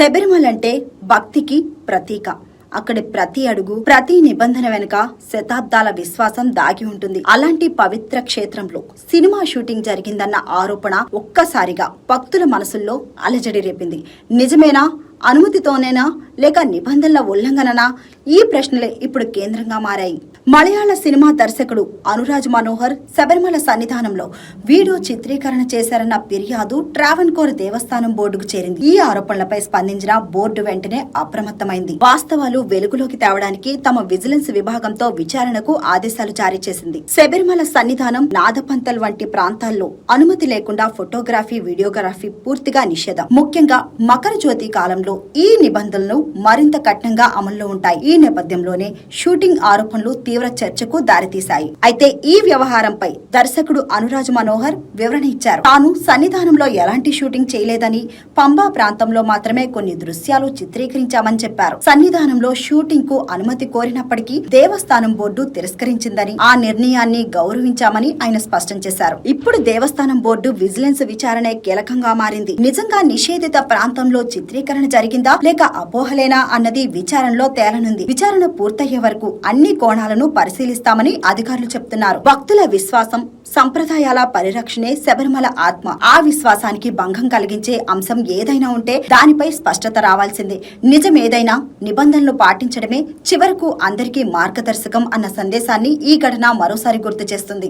శబరిమల అంటే భక్తికి ప్రతీక. అక్కడి ప్రతి అడుగు ప్రతి నిబంధన వెనుక శతాబ్దాల విశ్వాసం దాగి ఉంటుంది. అలాంటి పవిత్ర క్షేత్రంలో సినిమా షూటింగ్ జరిగిందన్న ఆరోపణ ఒక్కసారిగా భక్తుల మనసుల్లో అలజడి రేపింది. నిజమేనా? అనుమతితోనేనా లేక నిబంధనల ఉల్లంఘననా? ఈ ప్రశ్నలే ఇప్పుడు కేంద్రంగా మారాయి. మలయాళ సినిమా దర్శకుడు అనురాజ్ మనోహర్ శబరిమల సన్నిధానంలో వీడియో చిత్రీకరణ చేశారన్న ఫిర్యాదు ట్రావెన్కోర్ దేవస్థానం బోర్డుకు చేరింది. ఈ ఆరోపణలపై స్పందించిన బోర్డు వెంటనే అప్రమత్తమైంది. వాస్తవాలు వెలుగులోకి తేవడానికి తమ విజిలెన్స్ విభాగంతో విచారణకు ఆదేశాలు జారీ చేసింది. శబరిమల సన్నిధానం నాదపంతల్ వంటి ప్రాంతాల్లో అనుమతి లేకుండా ఫోటోగ్రఫీ వీడియోగ్రఫీ పూర్తిగా నిషేధం. ముఖ్యంగా మకర జ్యోతి కాలంలో ఈ నిబంధనలు మరింత కఠినంగా అమల్లో ఉంటాయి. ఈ నేపథ్యంలోనే షూటింగ్ ఆరోపణలు తీవ్ర చర్చకు దారితీశాయి. అయితే ఈ వ్యవహారంపై దర్శకుడు అనురాజ్ మనోహర్ వివరణ ఇచ్చారు. తాను సన్నిధానంలో ఎలాంటి షూటింగ్ చేయలేదని పంబా ప్రాంతంలో మాత్రమే కొన్ని దృశ్యాలు చిత్రీకరించామని చెప్పారు. సన్నిధానంలో షూటింగ్కు అనుమతి కోరినప్పటికీ దేవస్థానం బోర్డు తిరస్కరించిందని ఆ నిర్ణయాన్ని గౌరవించామని ఆయన స్పష్టం చేశారు. ఇప్పుడు దేవస్థానం బోర్డు విజిలెన్స్ విచారణే కీలకంగా మారింది. నిజంగా నిషేధిత ప్రాంతంలో చిత్రీకరణ జరిగిందా లేక అపోహలేనా అన్నది విచారణలో తేలనుంది. విచారణ పూర్తయ్యే వరకు అన్ని కోణాలను పరిశీలిస్తామని అధికారులు చెప్తున్నారు. భక్తుల విశ్వాసం సంప్రదాయాల పరిరక్షణే శబరిమల ఆత్మ. ఆ విశ్వాసానికి భంగం కలిగించే అంశం ఏదైనా ఉంటే దానిపై స్పష్టత రావాల్సిందే. నిజం ఏదైనా నిబంధనలు పాటించడమే చివరకు అందరికీ మార్గదర్శకం అన్న సందేశాన్ని ఈ ఘటన మరోసారి గుర్తు చేస్తుంది.